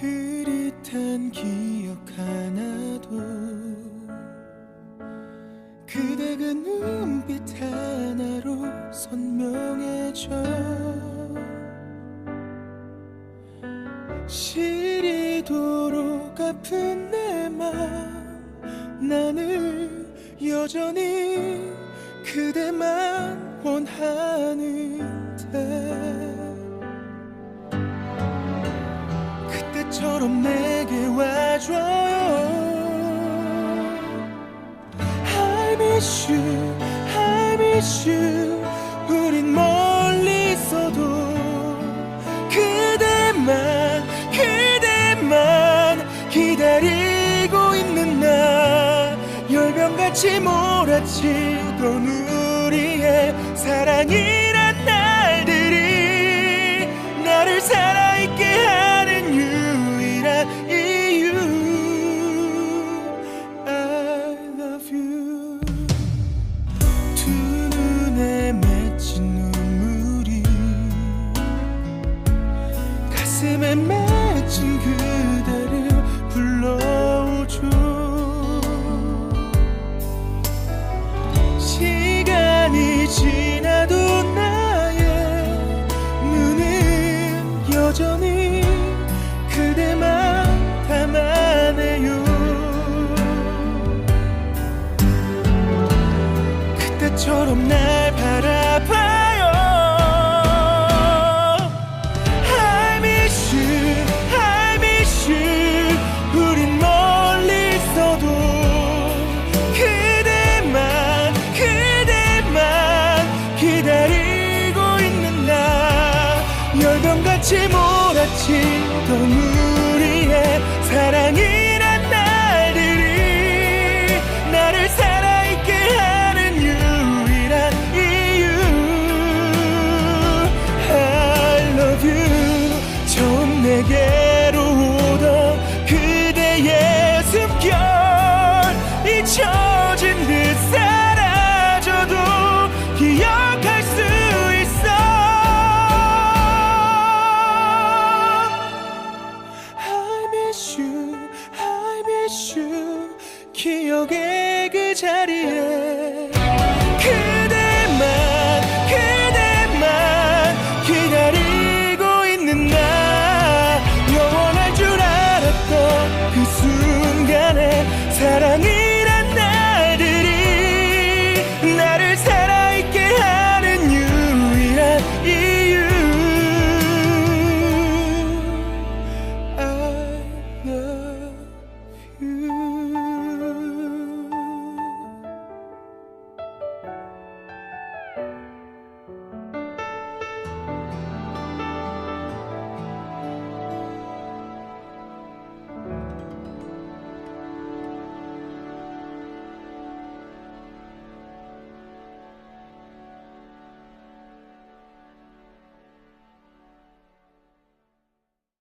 흐릿한 기억 하나도 그대 그 눈빛 하나로 선명해져 시리도록 아픈 내 맘 나는 여전히 그대만 원하는데 그때처럼 내게 와줘요. I miss you, I miss you. 우린 멀리 있어도 그대만, 그대만 기다리고 있는 나. 열병같이 몰아치던 우리의 날들이 가슴에 맺힌 그대를 불러오죠. 시간이 지나도 나의 눈은 여전히 그대만 담아내요. 그때처럼 날 열병같이 몰아치던 우리의 사랑이란 날들이 나를 살아있게 하는 유일한 이유. I love you. 처음 내게 기억의 그 자리에 그대만 그대만 기다리고 있는 나. 영원할 줄 알았던 그 순간에 사랑이란 날들이 나를 살아있게 하는 유일한 이유.